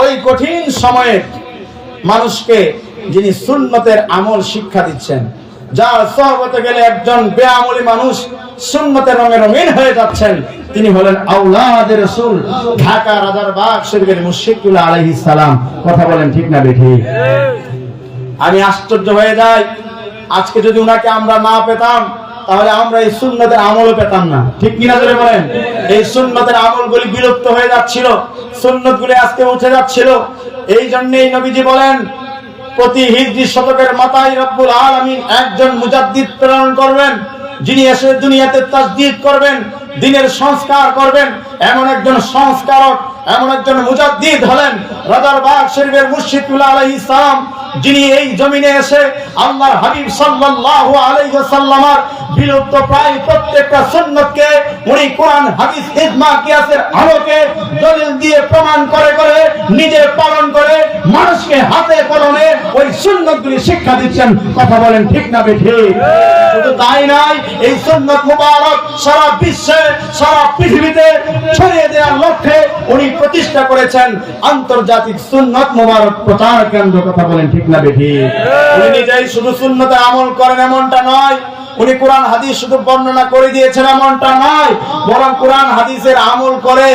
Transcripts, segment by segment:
ওই কঠিন সময়ে মানুষকে যিনি সুন্নতের আমল শিক্ষা দিচ্ছেন যার সহবতে গেলে একজন বেআমলি মানুষ সুন্নতের রঙে রঙিন হয়ে যাচ্ছেন তিনি হলেন আউলাদের রসুল ঢাকা রাজার বাগ শরীফের মুশিকুল্লাহ আলাইহিস সালাম। কথা বলেন ঠিক না বেঠি? আমি আশ্চর্য হয়ে যাই। আজকে যদি উনাকে আমরা না পেতাম তাহলে আমরা এই সুন্নতের আমলও পেতাম না। ঠিক কিনা ধরে বলেন? এই সুন্নতের আমলগুলি বিলুপ্ত হয়ে যাচ্ছিল, সুন্নতগুলি আজকে উঠে যাচ্ছিল। এই জন্যই নবীজি বলেন, প্রতি হিজরি শতকের মাথায় রব্বুল আলামিন একজন মুজাদ্দিদ প্রেরণ করবেন, যিনি এসে দুনিয়াতে তাসদিদ করবেন, দিনের সংস্কার করবেন। এমন একজন সংস্কারক, এমন একজন মুজাদ্দিদ হলেন, রাজার বাগ শরীফের মুর্শিদুল্লাহ আলাইহিস সালাম। যিনি এই জমিনে এসে আল্লাহর হাবিব সাল্লাল্লাহু আলাইহি ওয়াসাল্লামার বিলুপ্ত প্রায় প্রত্যেকটা সুন্নতকে, উনি কোরআন, হাদিস ইজমা কিয়াসের আলোকে দলিল দিয়ে প্রমাণ করে করে নিজের করে মানুষকে হাতে কলমে ওই সুন্নতগুলি শিক্ষা দিচ্ছেন। কথা বলেন ঠিক না বেঠিক শুধু তাই নাই, এই সুন্নত মুবারক সারা বিশ্বে, সারা পৃথিবীতে ছড়িয়ে দেওয়ার লক্ষ্যে উনি প্রতিষ্ঠা করেছেন আন্তর্জাতিক সুন্নত মুবারক প্রচার কেন্দ্র। কথা বলেন ঠিক না বেঠি উনি নিজেই শুধু সুন্নতে আমল করেন এমনটা নয়, উনি কোরআন, হাদিস শুধু বর্ণনা করে দিয়েছেন এমনটা নয়, বরং কোরআন, হাদিসের আমল করে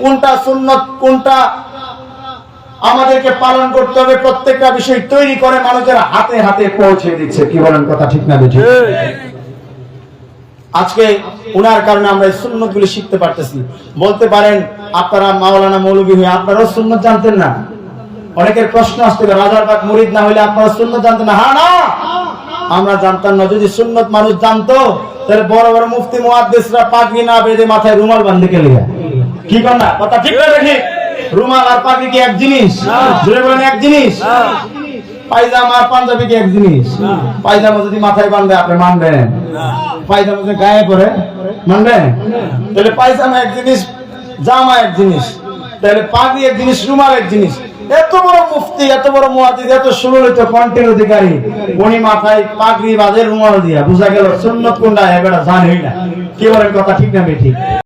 কোনটা সুন্নত, কোনটা আমাদেরকে পালন করতে হবে। প্রত্যেকটা বিষয় তৈরি করে মানুষের হাতে হাতে পৌঁছে দিচ্ছে। কি বলেন কথা ঠিক না বেঠিক আজকে উনার কারণে আমরা এই সুন্নতগুলি শিখতে পারতেছি। বলতে পারেন, আপনারা মাওলানা মৌলবী হয়ে আপনারাও সুন্নত জানতেন না? অনেকের প্রশ্ন আসতে পারে রাজার বাগ মুরিদ না হইলে আপনারা সুন্নত জানতেন না? হ্যাঁ না। আমরা জানতাম না, যদি সুন্নত মানুষ জানতো, তাহলে বড় বড় মুফতি, মুহাদ্দিসরা পাগড়ি না বেঁধে মাথায় রুমাল বাঁধতে গেলে কি কর না? কথা ঠিক না ঠিক রুমাল আর পাগড়ি কি এক জিনিস? বলেন এক জিনিস? পায়জামা আর পাঞ্জাবি কি এক জিনিস? পায়জামা যদি মাথায় আপনি মানবেন। পায়জামা যদি গায়ে পরে মানবেন? তাহলে পায়জামা এক জিনিস জামা এক জিনিস। তাহলে পাগড়ি এক জিনিস রুমাল এক জিনিস। এত বড় মুফতি এত বড় মুহাদ্দিস এত সুললিত কণ্ঠের অধিকারী উনি মাথায় পাগড়ি বাঁধে রুমাল দিয়া। বুঝা গেল সুন্নত কোনটা এবারে জানেই না। কি বলেন কথা ঠিক না বেঠিক